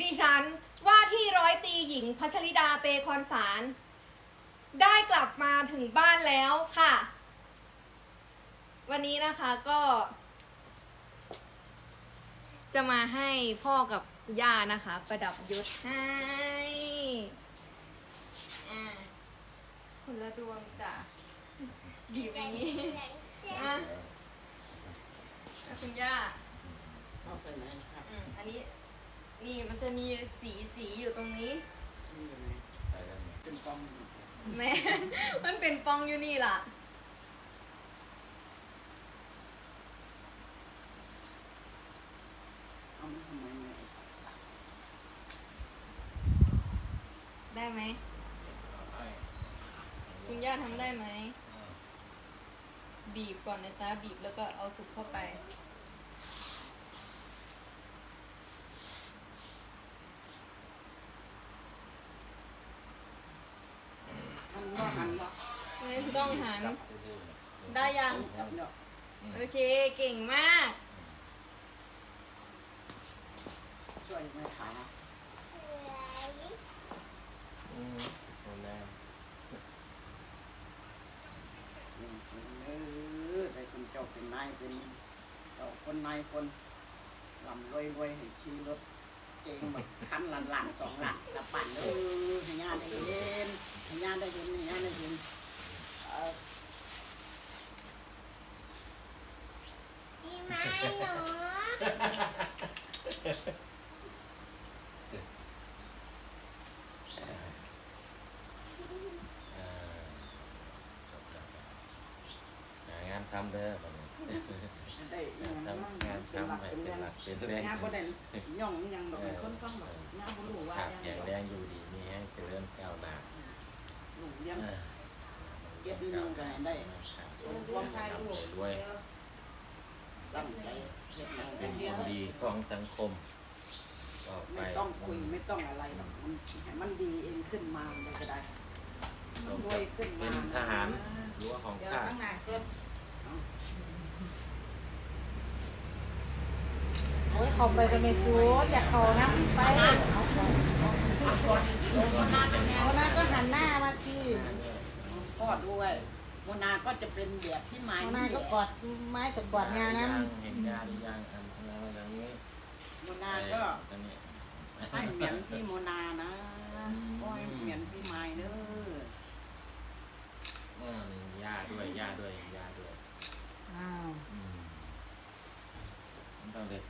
ดิฉันว่าที่ร้อยตรีหญิงพัชริดาเปคอนสาร ได้กลับมาถึงบ้านแล้วค่ะ วันนี้นะคะก็ จะมาให้พ่อกับย่านะคะ ประดับยศให้อ่าคนละดวงจ้ะบีบอย่างนี้อะแล้วคุณย่าเอาใส่ไหนครับ อืมอันนี้ นี่มันจะมีสีสีอยู่ตรงนี้ ชื่อยังไงเป็นกองแม่มันเป็นปองอยู่นี่ล่ะ เอามาทำไมเนี่ยได้ไหมคุณย่าทำได้ไหมบีบก่อนนะจ๊ะ บีบแล้วก็เอาสุกเข้าไป มันว่าหันว่าไม่ต้องหัน ได้ยังจับเนาะโอเค เก่งมาก ช่วยแม่ขาอืมโรงแรมเออได้คนเจ้าเป็นนายเป็นเจ้าคนนายคนลำรวยรวยให้ขี่รถเองหมดคันหลันหลันสองหลันกระปั่นเออให้ญาได้เห็นให้ญาได้เห็นให้ญาได้เห็นเออ ดีไหมหนูเอ่อจบแล้วหางานทำเด้อบัดนี้ได้เงินมั่งงานเป็นหลักทำให้เป็นเป็นแรงหลักเป็นแรงงานบ่ได้ย่องยังดอกเป็นคนต้องดอกงานบ่รู้ว่าครับยังแข็งแรงอยู่ดีมีให้เจริญก้าวหน้าหลูกเลี้ยงเออเก็บดีนึงก็ให้ได้ รวมทำไปด้วย ตั้งใจเฮ็ดงานเป็นคนดีของสังคมต่อไปไม่ต้องคุยไม่ต้องอะไรหรอกมันให้มันดีเองขึ้นมาเลยก็ได้รวยขึ้นเป็มานทหารรั้วของชาติโอ้ยเขาไปกันไม่สู้อยากเขานะไปเอาหน้าก็หันหน้ามาสิก็ด้วย โมนาก็จะเป็นแบบพี่ไม้เอานายก็กอดไม้กับกอดงานนะเห็นงานหรือยังอันนั้นอย่างนี้โมนาก็ให้เหมียนพี่โมนานะโอ้ยเหมียนพี่ไม้เนออย่าด้วยย่าด้วยย่าด้วยอ้าว อืมมันต้องเด็ด